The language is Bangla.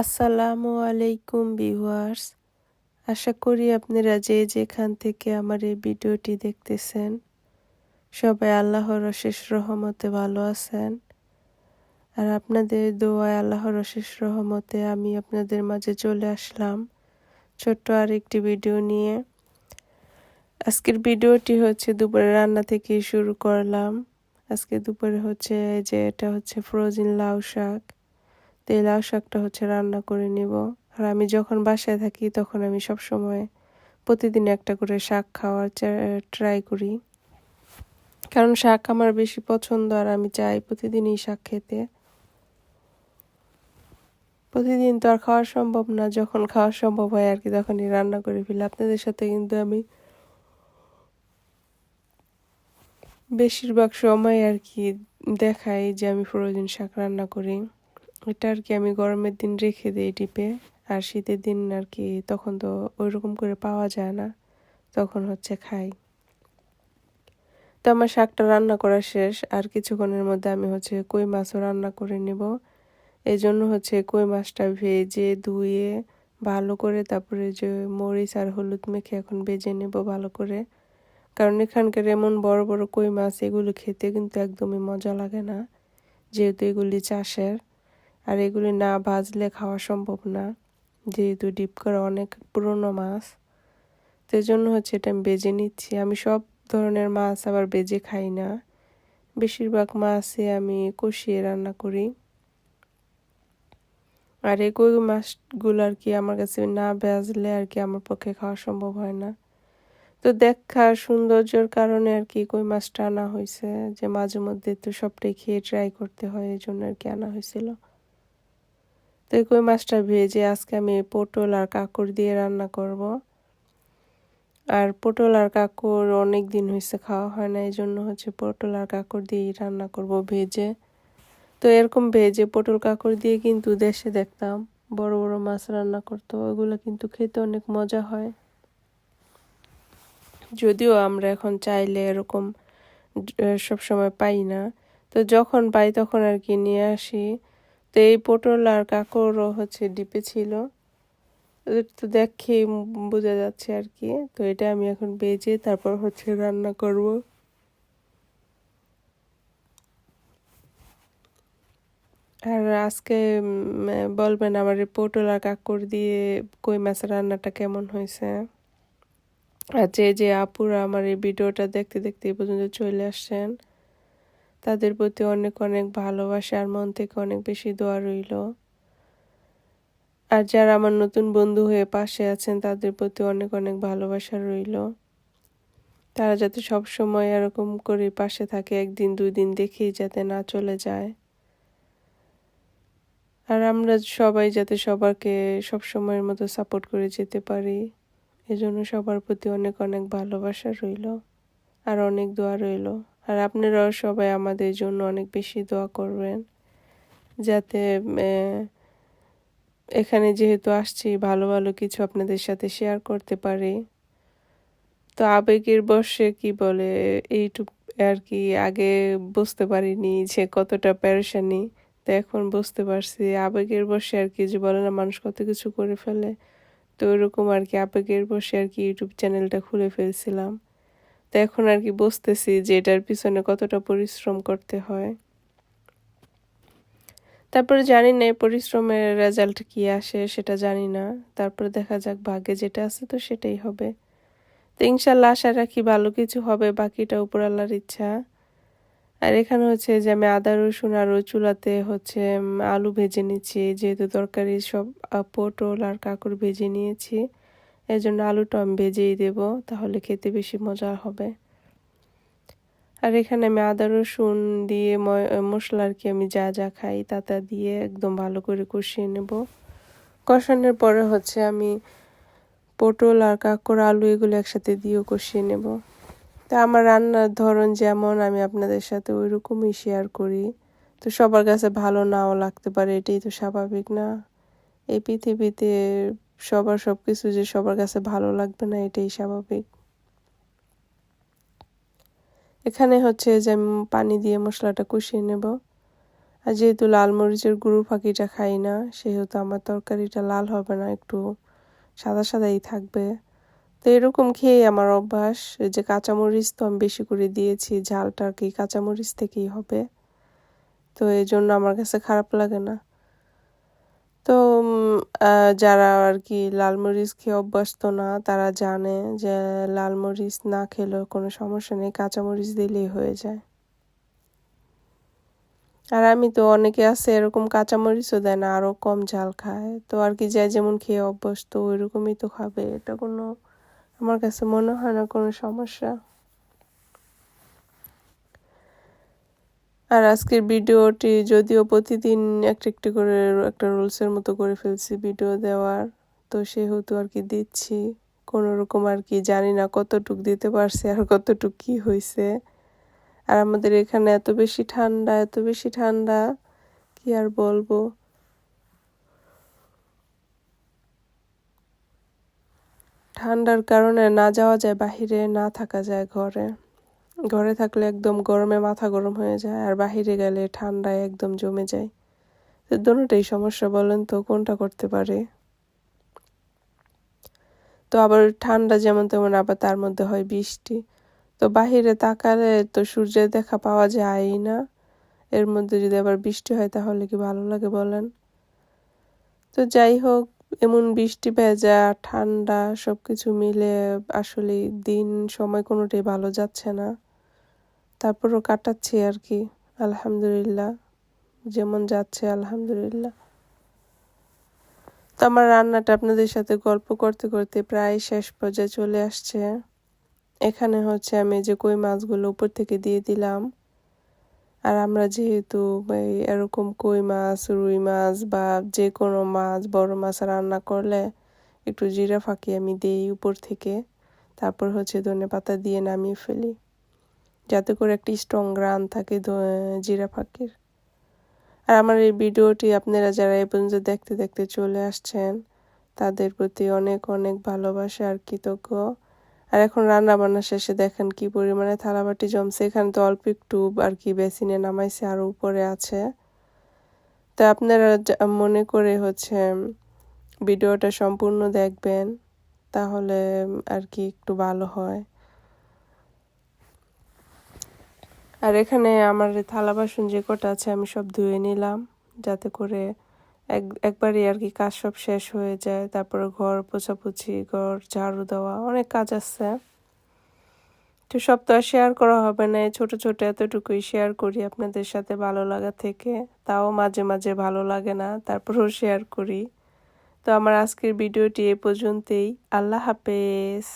আসসালামু আলাইকুম ভিউয়ার্স। আশা করি আপনারা যে যেখান থেকে আমার এই ভিডিওটি দেখতেছেন, সবাই আল্লাহর অশেষ রহমতে ভালো আছেন। আর আপনাদের দোয়ায় আল্লাহর অশেষ রহমতে আমি আপনাদের মাঝে চলে আসলাম ছোট্ট আর একটি ভিডিও নিয়ে। আজকের ভিডিওটি হচ্ছে দুপুরে রান্না থেকে শুরু করলাম। আজকে দুপুরে হচ্ছে যে এটা হচ্ছে ফ্রোজিন লাউ শাক। তো এই লাউ শাকটা হচ্ছে রান্না করে নিব। আর আমি যখন বাসায় থাকি, তখন আমি সব সময় প্রতিদিন একটা করে শাক খাওয়ার ট্রাই করি। কারণ শাক আমার বেশি পছন্দ, আর আমি চাই প্রতিদিনই শাক খেতে। প্রতিদিন তো আর খাওয়া সম্ভব না, যখন খাওয়া সম্ভব হয় আর কি, তখনই রান্না করে ফেলি। আপনাদের সাথে কিন্তু আমি বেশিরভাগ সময় আর কি দেখাই যে আমি ফ্রোজেন শাক রান্না করি। এটা আর কি আমি গরমের দিন রেখে দিই ডিপে আর শীতের দিন আর কি তখন তো ওই রকম করে পাওয়া যায় না, তখন হচ্ছে খাই। তো আমার শাকটা রান্না করা শেষ, আর কিছুক্ষণের মধ্যে আমি হচ্ছে কই মাছও রান্না করে নেব। এই জন্য হচ্ছে কই মাছটা ভেজে, ধুয়ে, ভালো করে তারপরে যে মরিচ আর হলুদ মেখে এখন ভেজে নেব ভালো করে। কারণ এখানকার এমন বড় বড় কই মাছ এগুলো খেতে কিন্তু একদমই মজা লাগে না, যেহেতু এগুলি চাষের। আর এগুলি না ভাজলে খাওয়া সম্ভব না। যেহেতু ডিপ করা অনেক পুরনো মাছ তো জন্য হচ্ছে এটা আমি বেজে নিচ্ছি। আমি সব ধরনের মাছ আবার বেজে খাই না। বেশিরভাগ মাছে আমি কষিয়ে রান্না করি। আর কই মাছগুলো আর কি আমার কাছে না ভাজলে আর কি আমার পক্ষে খাওয়া সম্ভব হয় না। তো দেখা সৌন্দর্যর কারণে আর কি কই মাছটা আনা হয়েছে যে মাঝে মধ্যে তো সবটাই খেয়ে ট্রাই করতে হয় এই জন্য আর কি আনা হয়েছিল তো কই মাছটা ভেজে আজকে আমি পটল আর কাকুর দিয়ে রান্না করব। আর পটল আর কাকুর অনেক দিন হয়েছে খাওয়া হয় না এই জন্য হচ্ছে পটল আর কাকুর দিয়েই রান্না করব ভেজে। তো এরকম ভেজে পটল কাকুর দিয়ে কিন্তু দেশে দেখতাম, বড় বড় মাছ রান্না করতো, ওগুলো কিন্তু খেতে অনেক মজা হয়। যদিও আমরা এখন চাইলে এরকম সব সময় পাই না, তো যখন পাই তখন আর কি নিয়ে আসি। তো এই পটল আর কাকড়ও হচ্ছে ডিপে ছিল। তো দেখেই বোঝা যাচ্ছে আর কি। তো এটা আমি এখন বেজে তারপর হচ্ছে রান্না করব। আর আজকে বলবেন আমার পটল আর কাকড় দিয়ে কই মাছের রান্নাটা কেমন হয়েছে? আর যে যে আপুরা আমার এই ভিডিওটা দেখতে দেখতে এই পর্যন্ত চলে আসছেন। তাদের প্রতি অনেক অনেক ভালোবাসা আর মন থেকে অনেক বেশি দোয়া রইল। আর যারা আমার নতুন বন্ধু হয়ে পাশে আছেন, তাদের প্রতি অনেক অনেক ভালোবাসা রইল। তারা যাতে সব সময় এরকম করে পাশে থাকে, একদিন, দুই দিন দেখেই যাতে না চলে যায়। আর আমরা সবাই যাতে সবারকে সব সময়ের মতো সাপোর্ট করে যেতে পারি, এজন্য সবার প্রতি অনেক অনেক ভালোবাসা রইল। আর অনেক দোয়া রইল। আর আপনারাও সবাই আমাদের জন্য অনেক বেশি দোয়া করবেন। যাতে এখানে যেহেতু আসছি, ভালো ভালো কিছু আপনাদের সাথে শেয়ার করতে পারি। তো আবেগের বর্ষে কি বলে, এইটুক আর কি, আগে বুঝতে পারিনি যে কতটা প্যারেশানি তো এখন বুঝতে পারছি, আবেগের বসে আর কি যে বলে না, মানুষ কত কিছু করে ফেলে। তো ওইরকম আর কি আবেগের বসে আর কি ইউটিউব চ্যানেলটা খুলে ফেলছিলাম। তো এখন আর কি বুঝতেছি যে এটার পিছনে কতটা পরিশ্রম করতে হয়। তারপরে জানি না পরিশ্রমের রেজাল্ট কি আসে, সেটা জানি না। তারপরে দেখা যাক ভাগ্যে যেটা আছে তো সেটাই হবে। তো ইনশাল্লাহ আশা রাখি ভালো কিছু হবে, বাকিটা উপর আল্লাহর ইচ্ছা। আর এখানে হচ্ছে যে আমি আদা, রসুন আর চুলাতে হচ্ছে আলু ভেজে নিচ্ছি। যেহেতু তরকারি সব পটল আর কাকুর ভেজে নিয়েছি। এই জন্য আলুটা আমি ভেজেই দেব, তাহলে খেতে বেশি মজা হবে। আর এখানে আমি আদা, রসুন দিয়ে মশলা আর কি আমি যা যা খাই তা তা দিয়ে একদম ভালো করে কষিয়ে নেব। কষানোর পরে হচ্ছে আমি পটল আর কাঁকড়, আলু এগুলো একসাথে দিয়েও কষিয়ে নেব। তা আমার রান্নার ধরন যেমন, আমি আপনাদের সাথে ওই রকমই শেয়ার করি। তো সবার কাছে ভালো নাও লাগতে পারে, এটাই তো স্বাভাবিক না? এই পৃথিবীতে সবার সব কিছু যে সবার কাছে ভালো লাগবে না, এটাই স্বাভাবিক। এখানে হচ্ছে যে আমি পানি দিয়ে মশলাটা কষিয়ে নেব। আর যেহেতু লাল মরিচের গুঁড়ো ফাঁকিটা খাই না, সেহেতু আমার তরকারিটা লাল হবে না, একটু সাদা সাদাই থাকবে। তো এরকম খেয়ে আমার অভ্যাস যে কাঁচামরিচ তো আমি বেশি করে দিয়েছি, ঝালটা আর কি কাঁচামরিচ থেকেই হবে। তো এই জন্য আমার কাছে খারাপ লাগে না। তো যারা আর কি লাল মরিচ খেয়ে অভ্যস্ত না, তারা জানে যে লাল মরিচ না খেলেও কোনো সমস্যা নেই কাঁচামরিচ দিলেই হয়ে যায়। আর আমি তো অনেকে আছে এরকম কাঁচামরিচও দেয় না আরও কম ঝাল খায়। তো আর কি যাই যেমন খেয়ে অভ্যস্ত ওই রকমই তো খাবে, এটা কোনো, আমার কাছে মনে হয় না কোনো সমস্যা। আর আজকের ভিডিওটি যদিও প্রতিদিন একটা একটি করে একটা রুলসের মতো করে ফেলছি ভিডিও দেওয়ার, তো সেহেতু আর কি দিচ্ছি। কোনো রকম আর কি জানি না কতটুক দিতে পারছি আর কতটুক কি হয়েছে আর আমাদের এখানে এত বেশি ঠান্ডা, এত বেশি ঠান্ডা, কি আর বলব? ঠান্ডার কারণে না যাওয়া যায়, বাহিরে না থাকা যায় ঘরে। ঘরে থাকলে একদম গরমে মাথা গরম হয়ে যায় আর বাহিরে গেলে ঠান্ডায় একদম জমে যায়। তো দুটোটাই সমস্যা বলেন তো, কোনটা করতে পারে? তো আবার ঠান্ডা যেমন তেমন, আবার তার মধ্যে হয় বৃষ্টি। তো বাহিরে তাকালে তো সূর্যের দেখা পাওয়া যায়ই না। এর মধ্যে যদি আবার বৃষ্টি হয় তাহলে কি ভালো লাগে বলেন? তো যাই হোক, এমন বৃষ্টি, ভেজা, ঠান্ডা সব কিছু মিলে আসলে দিন, সময় কোনোটাই ভালো যাচ্ছে না। তারপরও কাটাচ্ছি আর কি, আলহামদুলিল্লাহ। যেমন যাচ্ছে, আলহামদুলিল্লাহ। তো আমার রান্নাটা আপনাদের সাথে গল্প করতে করতে প্রায় শেষ পর্যায়ে চলে আসছে। এখানে হচ্ছে আমি যে কই মাছগুলো উপর থেকে দিয়ে দিলাম। আর আমরা যেহেতু এরকম কই মাছ, রুই মাছ বা যে কোনো মাছ, বড় মাছ রান্না করলে একটু জিরা ফাঁকি আমি দিই উপর থেকে। তারপর হচ্ছে ধনে পাতা দিয়ে নামিয়ে ফেলি। যাতে করে একটি স্ট্রং গ্রান থাকে জিরা আর আমার এই ভিডিওটি আপনারা যারা এ পর্যন্ত দেখতে দেখতে চলে আসছেন, তাদের প্রতি অনেক অনেক ভালোবাসা আর কৃতজ্ঞ। আর এখন রান্না বান্না শেষে দেখেন কি পরিমাণে থালাবাটি জমছে। এখানে তো অল্প একটু আর কি বেসিনে নামাইছে, আর উপরে আছে। তো আপনারা মনে করে হচ্ছে ভিডিওটা সম্পূর্ণ দেখবেন, তাহলে আর কি একটু ভালো হয়। আর এখানে আমার থালা বাসন যে কটা আছে আমি সব ধুয়ে নিলাম, যাতে করে এক, একবারই আর কি কাজ সব শেষ হয়ে যায়। তারপরে ঘর পোছাপুছি, ঘর, ঝাড়ু দেওয়া, অনেক কাজ আছে। তো সব তো আর শেয়ার করা হবে না ছোট ছোট এতটুকুই শেয়ার করি আপনাদের সাথে ভালো লাগা থেকে। তাও মাঝে মাঝে ভালো লাগে না, তারপরেও শেয়ার করি। তো আমার আজকের ভিডিওটি এ পর্যন্তই। আল্লাহ হাফেজ।